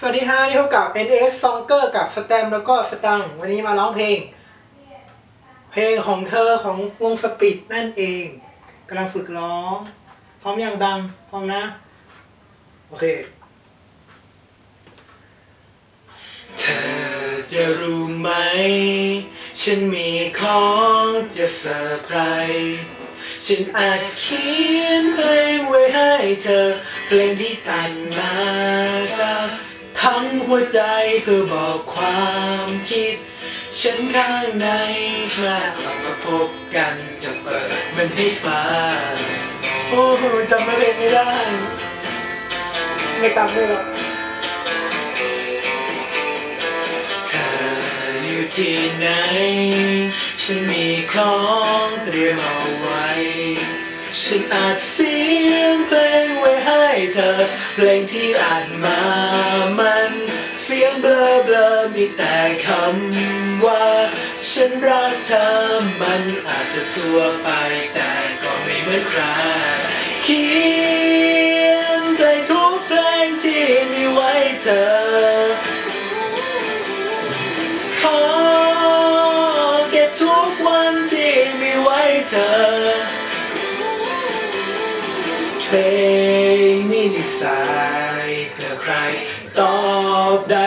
สวัสดีฮะนี่พบกับ NS s o n g e r กับสแตมแล้วก็สตังวันนี้มาร้องเพลง เพลงของเธอของวงสปิดนั่นเองกำลังฝึกร้อง พร้อมอย่างดัง พร้อมนะ โอเค เธอจะรู้ไหม ฉันมีของจะเซอร์ไพรส์ฉันอาจเขียนเพลงไว้ให้เธอเพลงที่แต่งมาจาก ทั้งหัวใจเพื่อบอกความคิด ฉันข้างในมาเรามาพบกันจะเปิดมันให้ฟังโอ้โหจำไม่เพลงไม่ได้ ไม่ตามเลยหรอกเธออยู่ที่ไหน ฉันมีของเตรียมเอาไว้ ฉันอาจเสียงเพลงไว้ให้เธอเพลงที่อ่านมา แต่คำว่า ฉันรักเธอมันอาจจะทั่วไปแต่ก็ไม่เหมือนใครเขียนเพลงทุกเพลงที่มีไว้เธอ ขอเก็บทุกวันที่มีไว้เธอเพลงนี้ที่ใส่เพื่อใครตอบได้